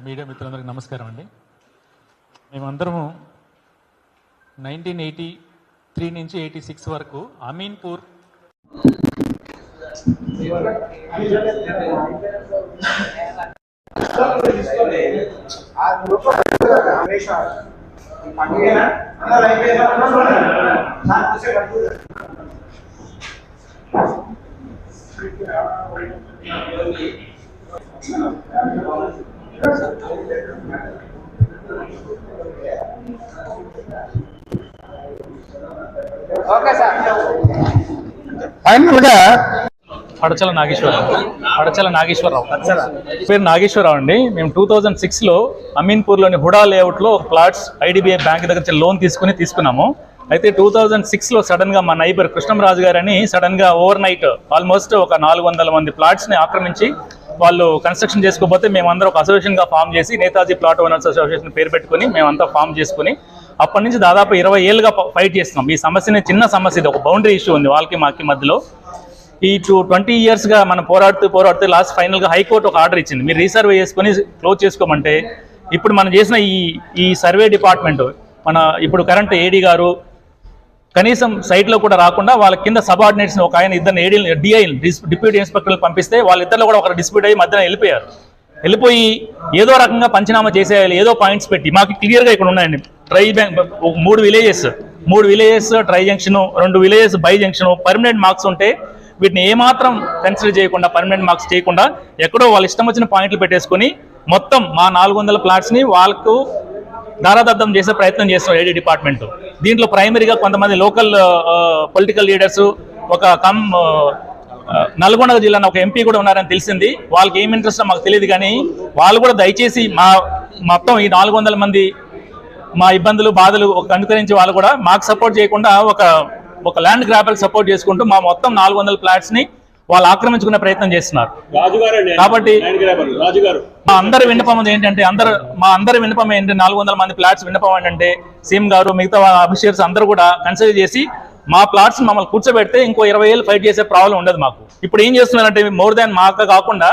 Media మిత్రులందరికీ నమస్కారం అండి మేమందరము నైన్టీన్ ఎయిటీ త్రీ నుంచి ఎయిటీ సిక్స్ వరకు అమీన్పూర్ ఫైనల్ గా పడచల నాగేశ్వరరావు. పడచల నాగేశ్వరరావు. పేరు నాగేశ్వరరావు అండి. మేము టూ థౌజండ్ సిక్స్లో అమీన్పూర్లోని హుడా లేఅవుట్లో ఒక ప్లాట్స్ ఐడిబిఐ బ్యాంక్ దగ్గర నుంచి లోన్ తీసుకుని తీసుకున్నాము. అయితే టూ థౌజండ్ సిక్స్లో సడన్గా మా నైబర్ కృష్ణంరాజు గారని సడన్గా ఓవర్ నైట్ ఆల్మోస్ట్ ఒక నాలుగు వందల మంది ప్లాట్స్ని ఆక్రమించి వాళ్ళు కన్స్ట్రక్షన్ చేసుకోకపోతే మేమందరం ఒక అసోసియేషన్గా ఫామ్ చేసి నేతాజీ ప్లాట్ ఓనర్స్ అసోసియేషన్ పేరు పెట్టుకుని మేమంతా ఫామ్ చేసుకుని అప్పటి నుంచి దాదాపు ఇరవై ఏళ్ళుగా ఫైట్ చేస్తున్నాం. ఈ సమస్యనే చిన్న సమస్య ఇది. ఒక బౌండరీ ఇష్యూ ఉంది వాళ్ళకి మాకి మధ్యలో. ఈ టూ ట్వంటీ ఇయర్స్గా మనం పోరాడుతూ పోరాడుతూ లాస్ట్ ఫైనల్గా హైకోర్టు ఒక ఆర్డర్ ఇచ్చింది. మీరు రీసర్వే చేసుకొని క్లోజ్ చేసుకోమంటే ఇప్పుడు మనం చేసిన ఈ ఈ సర్వే డిపార్ట్మెంట్ మన ఇప్పుడు కరెంట్ ఏడీ గారు కనీసం సైట్లో కూడా రాకుండా వాళ్ళ కింద సబార్డినేట్స్ ఒక ఆయన ఇద్దరు ఏడీ డిఐ డిప్యూటీ ఇన్స్పెక్టర్లు పంపిస్తే వాళ్ళిద్దరు కూడా ఒకరు డిస్ప్యూట్ అయ్యి మధ్యన వెళ్ళిపోయారు. వెళ్ళిపోయి ఏదో రకంగా పంచనామా చేసేయాలి ఏదో పాయింట్స్ పెట్టి మాకు క్లియర్గా ఇక్కడ ఉన్నాయండి. ట్రై బ్యాంక్ మూడు విలేజెస్ మూడు విలేజెస్ ట్రై జంక్షన్ రెండు villages bi junction permanent marks ఉంటే వీటిని ఏమాత్రం కన్సిడర్ చేయకుండా పర్మనెంట్ మార్క్స్ చేయకుండా ఎక్కడో వాళ్ళ ఇష్టం వచ్చిన పాయింట్లు పెట్టేసుకొని మొత్తం మా నాలుగు వందల ప్లాట్స్ని వాళ్ళకు దారాదత్తం చేసే ప్రయత్నం చేస్తున్నారు ఏడీ డిపార్ట్మెంట్ దీంట్లో ప్రైమరీగా కొంతమంది లోకల్ పొలిటికల్ లీడర్స్ ఒక కమ్ నల్గొండ జిల్లాలో ఒక ఎంపీ కూడా ఉన్నారని తెలిసింది. వాళ్ళకి ఏం ఇంట్రెస్ట్ మాకు తెలియదు కానీ వాళ్ళు కూడా దయచేసి మా మొత్తం ఈ నాలుగు వందల మంది మా ఇబ్బందులు బాధలు ఒక అనుకరించి వాళ్ళు కూడా మాకు సపోర్ట్ చేయకుండా ఒక ఒక ల్యాండ్ గ్రాబల్ సపోర్ట్ చేసుకుంటూ మా మొత్తం నాలుగు వందల ప్లాట్స్ని వాళ్ళు ఆక్రమించుకునే ప్రయత్నం చేస్తున్నారు. కాబట్టి మా అందరి విన్నపం ఏంటంటే అందరు మా అందరి విన్నపం ఏంటంటే నాలుగు వందల మంది ప్లాట్స్ విన్నపం ఏంటంటే సీఎం గారు మిగతా అఫీషియల్స్ అందరూ కూడా కన్సిడర్ చేసి మా ప్లాట్స్ మమ్మల్ని కూర్చోబెడితే ఇంకో ఇరవై ఏళ్ళు ఫైట్ చేసే ప్రాబ్లం ఉండదు మాకు. ఇప్పుడు ఏం చేస్తున్నారంటే మోర్ దాన్ మాకు కాకుండా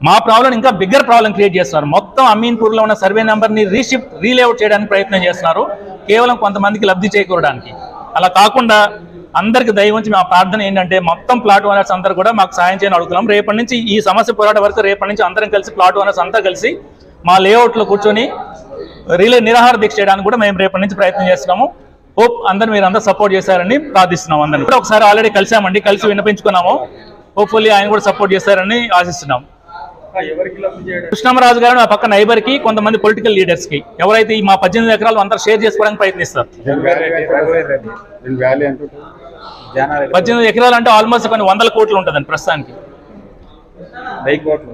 మా ప్రాబ్లం ఇంకా బిగ్గర్ ప్రాబ్లం క్రియేట్ చేస్తున్నారు. మొత్తం అమీన్పూర్లో ఉన్న సర్వే నెంబర్ని రీషిఫ్ట్ రీలేఅవుట్ చేయడానికి ప్రయత్నం చేస్తున్నారు. కేవలం కొంతమందికి లబ్ధి చేకూరడానికి. అలా కాకుండా అందరికి దయ ఉంచి మా ప్రార్థన ఏంటంటే మొత్తం ప్లాట్ ఓనర్స్ అందరూ కూడా మాకు సాయం చేయని అడుగుతున్నాం. రేపటి నుంచి ఈ సమస్య పోరాట వరకు రేపటి నుంచి అందరం కలిసి ప్లాట్ ఓనర్స్ అంతా కలిసి మా లేఅవుట్లో కూర్చొని రిలే నిరాహార దీక్ష చేయడానికి కూడా మేము రేపటి నుంచి ప్రయత్నం చేస్తున్నాము. హోప్ అందరు మీరు అందరూ సపోర్ట్ చేశారని ప్రార్థిస్తున్నాం అందరిని కూడా ఒకసారి ఆల్రెడీ కలిసామండి కలిసి వినిపించుకున్నాము. హోప్ఫుల్లీ ఆయన కూడా సపోర్ట్ చేస్తారని ఆశిస్తున్నాం కృష్ణమరాజు గారు మా పక్క నైబర్కి కొంతమంది పొలిటికల్ లీడర్స్కి. ఎవరైతే ఈ మా పద్దెనిమిది ఎకరాలు అందరూ షేర్ చేసుకోవడానికి ప్రయత్నిస్తారు? పద్దెనిమిది ఎకరాలు అంటే ఆల్మోస్ట్ కొన్ని వందల కోట్లు ఉంటుందండి ప్రస్తుతానికి. వెయ్యి కోట్లు.